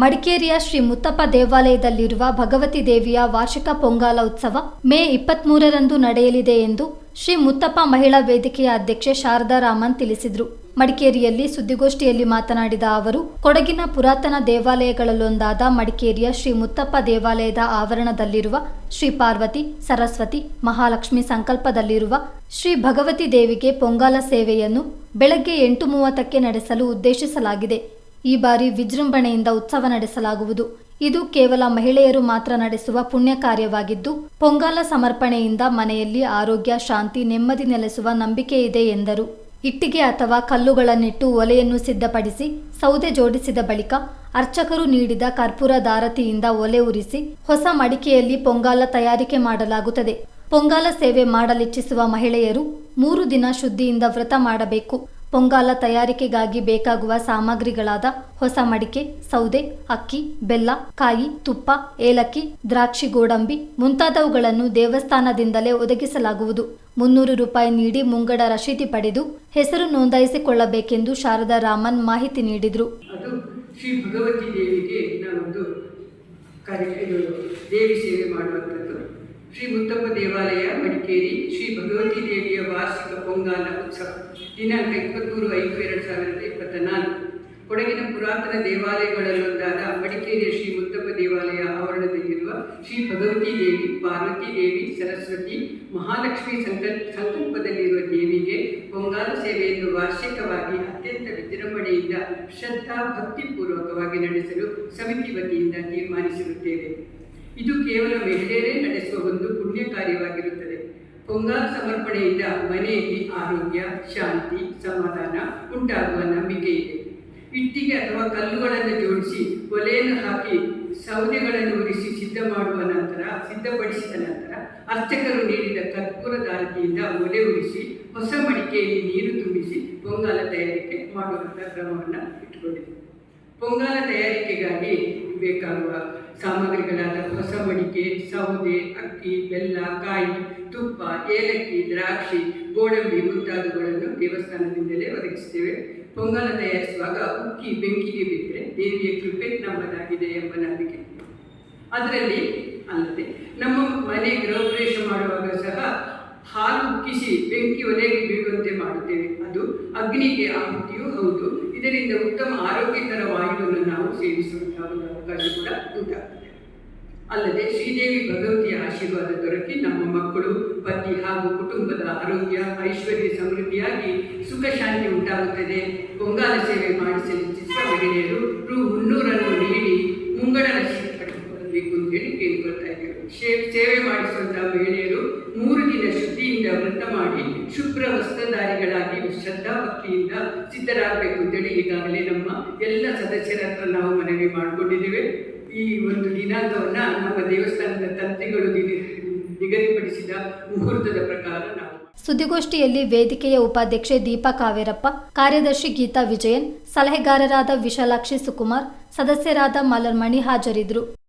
ಮಡಿಕೇರಿಯ ಶ್ರೀ ಮುತ್ತಪ್ಪ ದೇವಾಲಯದಲ್ಲಿರುವ ಭಗವತಿ ದೇವಿಯ ವಾರ್ಷಿಕ ಪೊಂಗಾಲ ಉತ್ಸವ ಮೇ ಇಪ್ಪತ್ಮೂರರಂದು ನಡೆಯಲಿದೆ ಎಂದು ಶ್ರೀ ಮುತ್ತಪ್ಪ ಮಹಿಳಾ ವೇದಿಕೆಯ ಅಧ್ಯಕ್ಷೆ ಶಾರದಾ ರಾಮನ್ ತಿಳಿಸಿದರು. ಮಡಿಕೇರಿಯಲ್ಲಿ ಸುದ್ದಿಗೋಷ್ಠಿಯಲ್ಲಿ ಮಾತನಾಡಿದ ಅವರು, ಕೊಡಗಿನ ಪುರಾತನ ದೇವಾಲಯಗಳಲ್ಲೊಂದಾದ ಮಡಿಕೇರಿಯ ಶ್ರೀ ಮುತ್ತಪ್ಪ ದೇವಾಲಯದ ಆವರಣದಲ್ಲಿರುವ ಶ್ರೀ ಪಾರ್ವತಿ, ಸರಸ್ವತಿ, ಮಹಾಲಕ್ಷ್ಮಿ ಸಂಕಲ್ಪದಲ್ಲಿರುವ ಶ್ರೀ ಭಗವತಿ ದೇವಿಗೆ ಪೊಂಗಾಲ ಸೇವೆಯನ್ನು ಬೆಳಗ್ಗೆ ಎಂಟು ಮೂವತ್ತಕ್ಕೆ ನಡೆಸಲು ಉದ್ದೇಶಿಸಲಾಗಿದೆ. ಈ ಬಾರಿ ವಿಜೃಂಭಣೆಯಿಂದ ಉತ್ಸವ ನಡೆಸಲಾಗುವುದು. ಇದು ಕೇವಲ ಮಹಿಳೆಯರು ಮಾತ್ರ ನಡೆಸುವ ಪುಣ್ಯ ಕಾರ್ಯವಾಗಿದ್ದು, ಪೊಂಗಾಲ ಸಮರ್ಪಣೆಯಿಂದ ಮನೆಯಲ್ಲಿ ಆರೋಗ್ಯ, ಶಾಂತಿ, ನೆಮ್ಮದಿ ನೆಲೆಸುವ ನಂಬಿಕೆ ಇದೆ ಎಂದರು. ಇಟ್ಟಿಗೆ ಅಥವಾ ಕಲ್ಲುಗಳನ್ನಿಟ್ಟು ಒಲೆಯನ್ನು ಸಿದ್ಧಪಡಿಸಿ, ಸೌದೆ ಜೋಡಿಸಿದ ಬಳಿಕ ಅರ್ಚಕರು ನೀಡಿದ ಕರ್ಪೂರ ದಾರತಿಯಿಂದ ಒಲೆ ಉರಿಸಿ, ಹೊಸ ಮಡಿಕೆಯಲ್ಲಿ ಪೊಂಗಾಲ ತಯಾರಿಕೆ ಮಾಡಲಾಗುತ್ತದೆ. ಪೊಂಗಾಲ ಸೇವೆ ಮಾಡಲಿಚ್ಛಿಸುವ ಮಹಿಳೆಯರು ಮೂರು ದಿನ ಶುದ್ಧಿಯಿಂದ ವ್ರತ ಮಾಡಬೇಕು. ಪೊಂಗಾಲ ತಯಾರಿಕೆಗಾಗಿ ಬೇಕಾಗುವ ಸಾಮಗ್ರಿಗಳಾದ ಹೊಸ ಮಡಿಕೆ, ಸೌದೆ, ಅಕ್ಕಿ, ಬೆಲ್ಲ, ಕಾಯಿ, ತುಪ್ಪ, ಏಲಕ್ಕಿ, ದ್ರಾಕ್ಷಿ ಗೋಡಂಬಿ ಮುಂತಾದವುಗಳನ್ನು ದೇವಸ್ಥಾನದಿಂದಲೇ ಒದಗಿಸಲಾಗುವುದು. ಮುನ್ನೂರು ರೂಪಾಯಿ ನೀಡಿ ಮುಂಗಡ ರಶೀದಿ ಪಡೆದು ಹೆಸರು ನೋಂದಾಯಿಸಿಕೊಳ್ಳಬೇಕೆಂದು ಶಾರದಾ ರಾಮನ್ ಮಾಹಿತಿ ನೀಡಿದರು. ಶ್ರೀ ಭಗವತಿ ದೇವಿಗೆ ನಾವೊಂದು ಕಾರ್ಯ ದೇವಿ ಸೇವೆ ಮಾಡುವಂಥದ್ದು. ಶ್ರೀ ಮುತ್ತಪ್ಪ ದೇವಾಲಯ, ಮಡಿಕೇರಿ, ಶ್ರೀ ಭಗವತಿ ದೇವಿಯ ವಾರ್ಷಿಕ ಪೊಂಗಾಲ ಉತ್ಸವ. ದಿನಾಂಕ ಇಪ್ಪತ್ತ್ಮೂರು ಐದು ಎರಡು ಸಾವಿರದ ಇಪ್ಪತ್ತ ನಾಲ್ಕು ಕೊಡಗಿನ ಪುರಾತನ ದೇವಾಲಯಗಳಲ್ಲೊಂದಾದ ಮಡಿಕೇರಿಯ ಶ್ರೀ ಮುತ್ತಪ್ಪ ದೇವಾಲಯ ಆವರಣದಲ್ಲಿರುವ ಶ್ರೀ ಭಗವತಿ ದೇವಿ, ಪಾರ್ವತಿ ದೇವಿ, ಸರಸ್ವತಿ, ಮಹಾಲಕ್ಷ್ಮಿ ಸಂಕಲ್ಪ ಸಂಕಲ್ಪದಲ್ಲಿರುವ ದೇವಿಗೆ ಪೊಂಗಾಲ ಸೇವೆಯನ್ನು ವಾರ್ಷಿಕವಾಗಿ ಅತ್ಯಂತ ವಿಜೃಂಭಣೆಯಿಂದ ಶ್ರದ್ಧಾ ಭಕ್ತಿಪೂರ್ವಕವಾಗಿ ನಡೆಸಲು ಸಮಿತಿ ವತಿಯಿಂದ ತೀರ್ಮಾನಿಸಿರುತ್ತೇವೆ. ಇದು ಕೇವಲ ಮಹಿಳೆಯರೇ ನಡೆಸುವ ಒಂದು ಪುಣ್ಯ ಕಾರ್ಯವಾಗಿರುತ್ತದೆ. ಪೊಂಗಾಲ ಸಮರ್ಪಣೆಯಿಂದ ಮನೆಯಲ್ಲಿ ಆರೋಗ್ಯ, ಶಾಂತಿ, ಸಮಾಧಾನ ಉಂಟಾಗುವ ನಂಬಿಕೆ ಇದೆ. ಇಟ್ಟಿಗೆ ಅಥವಾ ಕಲ್ಲುಗಳನ್ನು ಜೋಡಿಸಿ ಒಲೆಯನ್ನು ಹಾಕಿ ಸೌದೆಗಳನ್ನು ಉರಿಸಿ ಸಿದ್ಧ ಮಾಡುವ ನಂತರ, ಸಿದ್ಧಪಡಿಸಿದ ನಂತರ ಅರ್ಚಕರು ನೀಡಿದ ಕರ್ಪೂರ ದಾರತಿಯಿಂದ ಒಲೆ ಉರಿಸಿ ಹೊಸ ಮಡಿಕೆಯಲ್ಲಿ ನೀರು ತುಂಬಿಸಿ ಪೊಂಗಾಲ ತಯಾರಿಕೆ ಮಾಡುವಂಥ ಕ್ರಮವನ್ನು ಇಟ್ಟುಕೊಂಡಿದೆ ಪೊಂಗಾಲ ತಯಾರಿಕೆಗಾಗಿ ಬೇಕಾಗುವ ಸಾಮಗ್ರಿಗಳಾದ ಹೊಸ ಮಡಿಕೆ, ಸೌದೆ, ಅಕ್ಕಿ, ಬೆಲ್ಲ, ಕಾಯಿ, ತುಪ್ಪ, ಏಲಕ್ಕಿ, ದ್ರಾಕ್ಷಿ, ಗೋಡಂಬಿ ಮುಂತಾದವುಗಳನ್ನು ದೇವಸ್ಥಾನದಿಂದಲೇ ಒದಗಿಸುತ್ತೇವೆ. ಪೊಂಗಲ ತಯಾರಿಸುವಾಗ ಉಕ್ಕಿ ಬೆಂಕಿಗೆ ಬಿದ್ದರೆ ದೇವಿಯ ಕೃಪೆ ನಮ್ಮದಾಗಿದೆ ಎಂಬ ನಂಬಿಕೆ ಅದರಲ್ಲಿ ಅಲ್ಲದೆ ನಮ್ಮ ಮನೆ ಗೃಹಪ್ರವೇಶ ಮಾಡುವಾಗ ಸಹ ಹಾಲು ಉಕ್ಕಿಸಿ ಬೆಂಕಿ ಒಲೆಗೆ ಬೀಳುವಂತೆ ಮಾಡುತ್ತೇವೆ. ಅದು ಅಗ್ನಿಗೆ ಆಹುತಿ ಇದರಿಂದ ಉತ್ತಮ ಆರೋಗ್ಯಕರ ವಾಯುವನ್ನು ನಾವು ಸೇವಿಸುವಂತಹ ಅವಕಾಶ ಕೂಡ ಉಂಟಾಗ್ತದೆ. ಅಲ್ಲದೆ ಶ್ರೀದೇವಿ ಭಗವತಿಯ ಆಶೀರ್ವಾದ ದೊರಕಿ ನಮ್ಮ ಮಕ್ಕಳು, ಪತಿ ಹಾಗೂ ಕುಟುಂಬದ ಆರೋಗ್ಯ, ಐಶ್ವರ್ಯ ಸಮೃದ್ಧಿಯಾಗಿ ಸುಖ ಶಾಂತಿ ಉಂಟಾಗುತ್ತದೆ. ಪೊಂಗಾಲ ಸೇವೆ ಮಾಡಿಸಲು ಚಿತ್ರ ಮಹಿಳೆಯರು ರು ಮುನ್ನೂರನ್ನು ನೀಡಿ ಮುಂಗಡ ರಸೀದಿ ಪಡೆದುಕೊಳ್ಳಬೇಕು ಅಂತೇಳಿ ಕೇಳಿಕೊಳ್ತಾ ಇದ್ದೇವೆ ಶೇ- ಸೇವೆ ಮಾಡಿಸುವಂತಹ ಮಹಿಳೆಯರು ಮೂರು ದಿನ ಶುದ್ಧಿಯಿಂದ ವ್ರತ ಮಾಡಿ ಶುಭ್ರ ವಸ್ತ್ರಧಾರಿಗಳಾಗಿ ಶ್ರದ್ಧಾ ಭಕ್ತಿಯಿಂದ ಸಿದ್ಧರಾಗಬೇಕು ಅಂತೇಳಿ ಈಗಾಗಲೇ ನಮ್ಮ ಎಲ್ಲ ಸದಸ್ಯರ ಹತ್ರ ನಾವು ಮನವಿ ಮಾಡಿಕೊಂಡಿದ್ದೇವೆ. ಈ ಒಂದು ದಿನಾಂಕವನ್ನು ನಮ್ಮ ದೇವಸ್ಥಾನದ ತಂತ್ರಿಗಳು ನಿಗದಿ- ನಿಗದಿಪಡಿಸಿದ ಮುಹೂರ್ತದ ಪ್ರಕಾರ ನಾವು ಸುದ್ದಿಗೋಷ್ಠಿಯಲ್ಲಿ ವೇದಿಕೆಯ ಉಪಾಧ್ಯಕ್ಷೆ ದೀಪಾ ಕಾವೇರಪ್ಪ, ಕಾರ್ಯದರ್ಶಿ ಗೀತಾ ವಿಜಯನ್, ಸಲಹೆಗಾರರಾದ ವಿಶಾಲಾಕ್ಷಿ ಸುಕುಮಾರ್, ಸದಸ್ಯರಾದ ಮಲರ್ಮಣಿ ಹಾಜರಿದ್ದರು.